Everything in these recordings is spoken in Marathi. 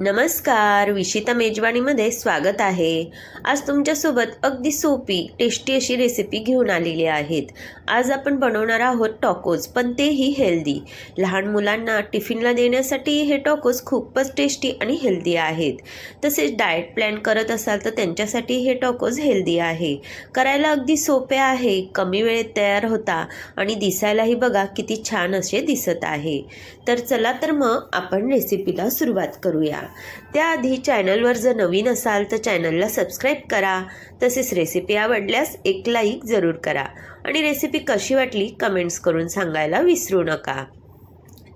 नमस्कार विशिता मेजवानीमध्ये स्वागत आहे. आज तुमच्यासोबत अगदी सोपी टेस्टी अशी रेसिपी घेऊन आलेली आहेत. आज आपण बनवणार आहोत टॉकोज पण तेही हेल्दी लहान मुलांना टिफिनला देण्यासाठी हे टॉकोज खूपच टेस्टी आणि हेल्दी आहेत. तसेच डाएट प्लॅन करत असाल तर त्यांच्यासाठी हे टॉकोज हेल्दी आहे. करायला अगदी सोपे आहे कमी वेळेत तयार होता आणि दिसायलाही बघा किती छान असे दिसत आहे. तर चला तर मग आपण रेसिपीला सुरुवात करूया. त्याआधी चॅनलवर जर नवीन असाल तर चॅनलला सबस्क्राईब करा. तसेच रेसिपी आवडल्यास एक लाईक जरूर करा. आणि रेसिपी कशी वाटली कमेंट्स करून सांगायला विसरू नका.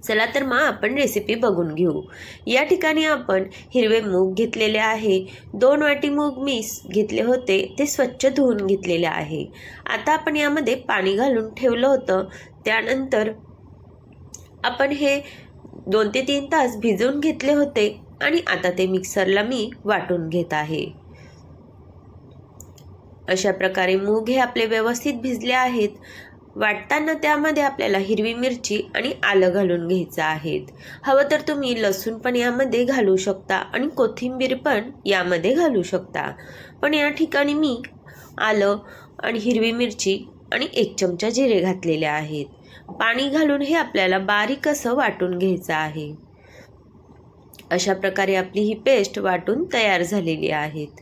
चला तर मग आपण रेसिपी बघून घेऊ. या ठिकाणी आपण हिरवे मूग घेतलेले आहे. दोन वाटी मूग मी घेतले होते. ते स्वच्छ धुवून घेतलेले आहे. आता आपण यामध्ये पाणी घालून ठेवलं होतं. त्यानंतर आपण हे दोन ते तीन तास भिजवून घेतले होते. आणि आता ते मिक्सरला मी वाटून घेत आहे. अशा प्रकारे मूग हे आपले व्यवस्थित भिजले आहेत. वाटताना त्यामध्ये आपल्याला हिरवी मिरची आणि आलं घालून घ्यायचं आहेत. हवं तर तुम्ही लसूण पण यामध्ये घालू शकता आणि कोथिंबीर पण यामध्ये घालू शकता. पण या ठिकाणी मी आलं आणि हिरवी मिरची आणि एक चमचा जिरे घातलेले आहेत. पाणी घालून हे आपल्याला बारीक असं वाटून घ्यायचं आहे. अशा प्रकारे आपली ही पेस्ट वाटून तयार झालेली आहेत.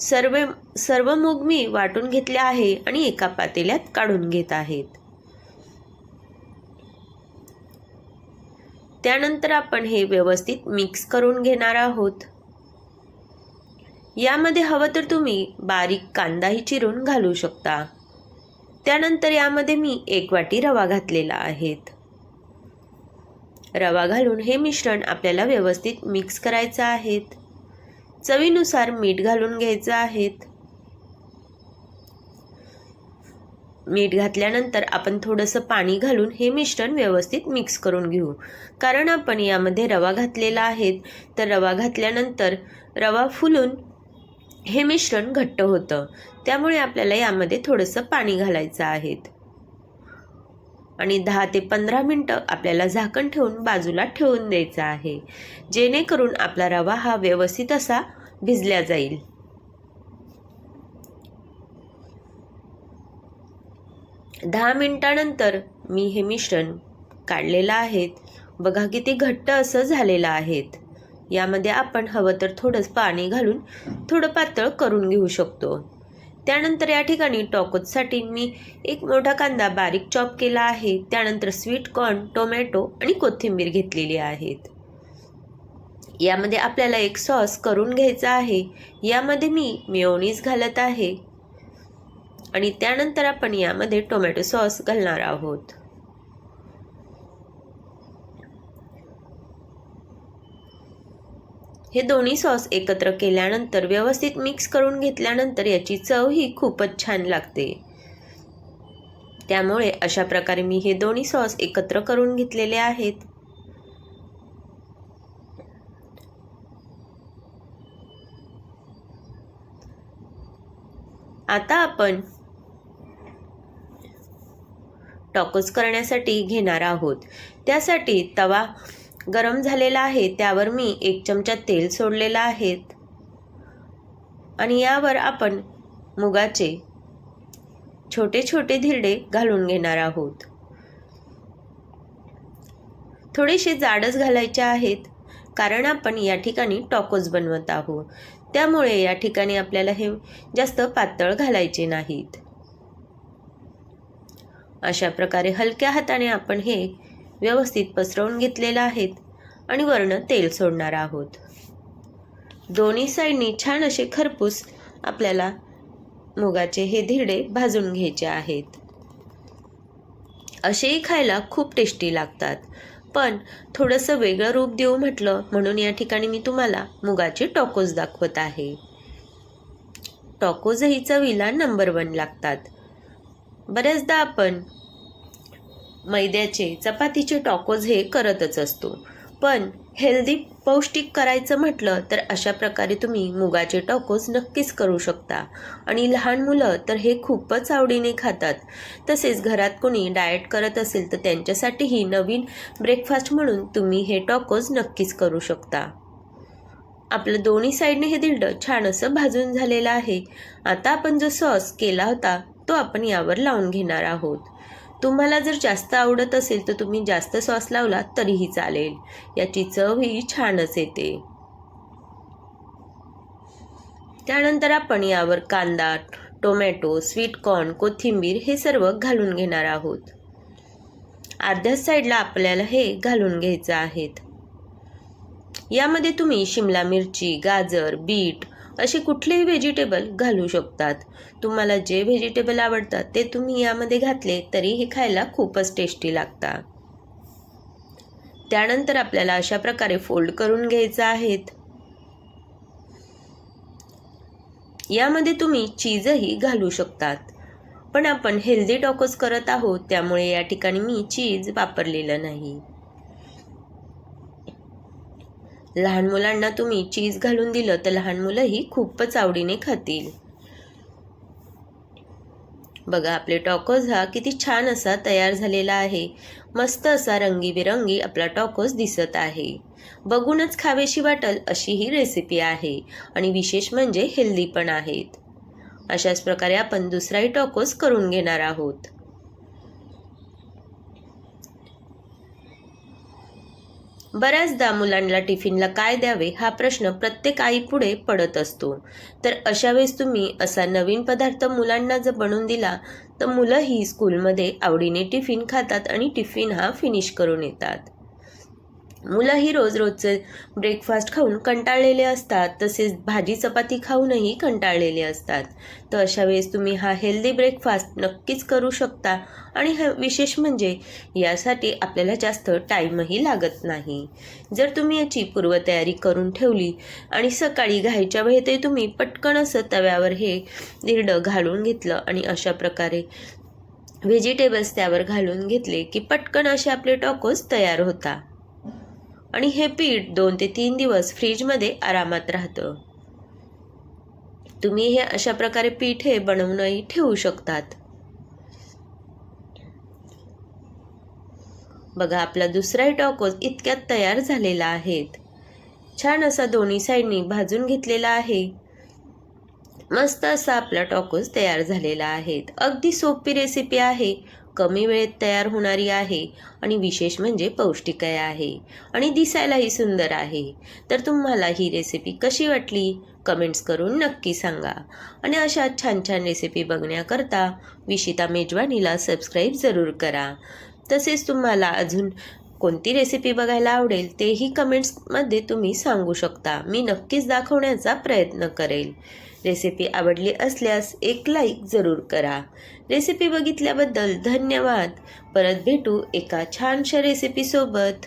सर्व सर्व मूग मी वाटून घेतले आहे आणि एका पातेल्यात काढून घेत आहेत. त्यानंतर आपण हे व्यवस्थित मिक्स करून घेणार आहोत. यामध्ये हवं तर तुम्ही बारीक कांदाही चिरून घालू शकता. त्यानंतर यामध्ये मी एक वाटी रवा घातलेला आहेत रवा घालून हे मिश्रण आपल्याला व्यवस्थित मिक्स करायचं आहेत. चवीनुसार मीठ घालून घ्यायचं आहेत. मीठ घातल्यानंतर आपण थोडंसं पाणी घालून हे मिश्रण व्यवस्थित मिक्स करून घेऊ. कारण आपण यामध्ये रवा घातलेला आहे तर रवा घातल्यानंतर रवा फुलून हे मिश्रण घट्ट होतं. त्यामुळे आपल्याला यामध्ये थोडंसं पाणी घालायचं आहे. आणि दहा ते पंधरा मिनटं आपल्याला झाकण ठेवून बाजूला ठेवून द्यायचं आहे. जेणेकरून आपला रवा हा व्यवस्थित असा भिजल्या जाईल. दहा मिनटानंतर मी हे मिश्रण काढलेलं आहे बघा किती घट्ट असं झालेलं आहेत. यामध्ये आपण हवं तर थोडंच पाणी घालून थोडं पातळ करून घेऊ शकतो. त्यानंतर या ठिकाणी टॉकोजसाठी मी एक मोठा कांदा बारीक चॉप केला आहे. त्यानंतर स्वीट कॉर्न टोमॅटो आणि कोथिंबीर घेतलेली आहेत. यामध्ये आपल्याला एक सॉस करून घ्यायचा आहे. यामध्ये मी मेयोनीज घालत आहे. आणि त्यानंतर आपण यामध्ये टोमॅटो सॉस घालणार आहोत. हे दोन्ही सॉस एकत्र केल्यानंतर व्यवस्थित मिक्स करून घेतल्यानंतर याची चव ही खूपच छान लागते. त्यामुळे अशा प्रकारे मी हे दोन्ही सॉस एकत्र करून घेतलेले आहेत. आता आपण टॉकोज करण्यासाठी घेणार आहोत. त्यासाठी तवा गरम झालेला आहे त्यावर मी एक चमचा तेल सोडलेलं आहे. आणि यावर आपण मुगाचे छोटे छोटे धिरडे घालून घेणार आहोत. थोडेसे जाडच घालायचे आहेत कारण आपण या ठिकाणी टॉकोज बनवत आहोत. त्यामुळे या ठिकाणी आपल्याला हे जास्त पातळ घालायचे नाहीत. अशा प्रकारे हलक्या हाताने आपण हे व्यवस्थित पसरवून घेतलेलं आहेत आणि वर्ण तेल सोडणार आहोत. दोन्ही साईडनी छान असे खरपूस आपल्याला मुगाचे हे धिरडे भाजून घ्यायचे आहेत. असेही खायला खूप टेस्टी लागतात. पण थोडंसं वेगळं रूप देऊ म्हटलं म्हणून या ठिकाणी मी तुम्हाला मुगाचे टॉकोज दाखवत आहे. टॉकोजही चवीला नंबर वन लागतात. बऱ्याचदा आपण मैद्याचे चपातीचे टॉकोज हे करतच असतो. पण हेल्दी पौष्टिक करायचं म्हटलं तर अशा प्रकारे तुम्ही मुगाचे टॉकोज नक्कीच करू शकता. आणि लहान मुलं तर हे खूपच आवडीने खातात. तसेच घरात कोणी डाएट करत असेल तर त्यांच्यासाठीही नवीन ब्रेकफास्ट म्हणून तुम्ही हे टॉकोज नक्कीच करू शकता. आपलं दोन्ही साईडने हे दिलडं छान असं भाजून झालेलं आहे. आता आपण जो सॉस केला होता तो आपण यावर लावून घेणार आहोत. तुम्हाला जर जास्त आवडत असेल तर तुम्ही जास्त सॉस लावला तरीही चालेल. याची चवही छानच येते. त्यानंतर आपण यावर कांदा टोमॅटो स्वीट कॉर्न कोथिंबीर हे सर्व घालून घेणार आहोत. अर्ध्याच साईडला आपल्याला हे घालून घ्यायचं आहेत. यामध्ये तुम्ही शिमला मिरची गाजर बीट अशी कुठलेही व्हेजिटेबल घालू शकतात. तुम्हाला जे व्हेजिटेबल आवडतात ते तुम्ही यामध्ये घातले तरी हे खायला खूपच टेस्टी लागतात. त्यानंतर आपल्याला अशा प्रकारे फोल्ड करून घ्यायचं आहेत. यामध्ये तुम्ही चीजही घालू शकतात. पण आपण हेल्दी टॉकोस करत आहोत त्यामुळे या ठिकाणी मी चीज वापरलेलं नाही. लहान मुलांना तुम्ही चीज घालून दिलं तर लहान मुलंही खूपच आवडीने खातील. बघा आपले टॉकोज हा किती छान असा तयार झालेला आहे. मस्त असा रंगीबेरंगी आपला टॉकोज दिसत आहे. बघूनच खावेशी वाटल अशी ही रेसिपी आहे आणि विशेष म्हणजे हेल्दी पण आहेत. अशाच प्रकारे आपण दुसराही टॉकोज करून घेणार आहोत. बऱ्याचदा मुलांना टिफिनला काय द्यावे हा प्रश्न प्रत्येक आईपुढे पडत असतो. तर अशा वेळेस तुम्ही असा नवीन पदार्थ मुलांना जर बनवून दिला तर मुलंही स्कूलमध्ये आवडीने टिफिन खातात आणि टिफिन हा फिनिश करून येतात. मुलंही रोज रोजचे ब्रेकफास्ट खाऊन कंटाळलेले असतात तसेच भाजी चपाती खाऊनही कंटाळलेले असतात. तर अशा वेळेस तुम्ही हा हेल्दी ब्रेकफास्ट नक्कीच करू शकता आणि हे विशेष म्हणजे यासाठी आपल्याला जास्त टाईमही लागत नाही. जर तुम्ही याची पूर्वतयारी करून ठेवली आणि सकाळी घायच्या वेळेतही तुम्ही पटकन असं तव्यावर हे दिरडं घालून घेतलं आणि अशा प्रकारे व्हेजिटेबल्स त्यावर घालून घेतले की पटकन असे आपले टॉकोज तयार होता. आणि हे पीठ दोन ते तीन दिवस फ्रीजमध्ये आरामात राहतं. तुम्ही हे अशा प्रकारे पीठ हे बनवूनही ठेवू शकतात. बघा आपला दुसराही टॉकोज इतक्यात तयार झालेला आहे. छान असा दोन्ही साईडनी भाजून घेतलेला आहे. मस्त असा आपला टॉकोज तयार झालेला आहे. अगदी सोपी रेसिपी आहे. कमी वेळेत तयार होणारी आहे आणि विशेष म्हणजे पौष्टिकही आहे आणि दिसायलाही सुंदर आहे. तर तुम्हाला ही रेसिपी कशी वाटली? कमेंट्स करून नक्की सांगा. आणि अशा छान छान रेसिपी बघण्याकरता विशिता मेजवानीला सबस्क्राईब जरूर करा. तसेच तुम्हाला अजून कोणती रेसिपी बघायला आवडेल तेही कमेंट्समध्ये तुम्ही सांगू शकता. मी नक्कीच दाखवण्याचा प्रयत्न करेल. रेसिपी आवडली असल्यास एक लाईक जरूर करा. रेसिपी बघितल्याबद्दल धन्यवाद. परत भेटू एका छानशा रेसिपीसोबत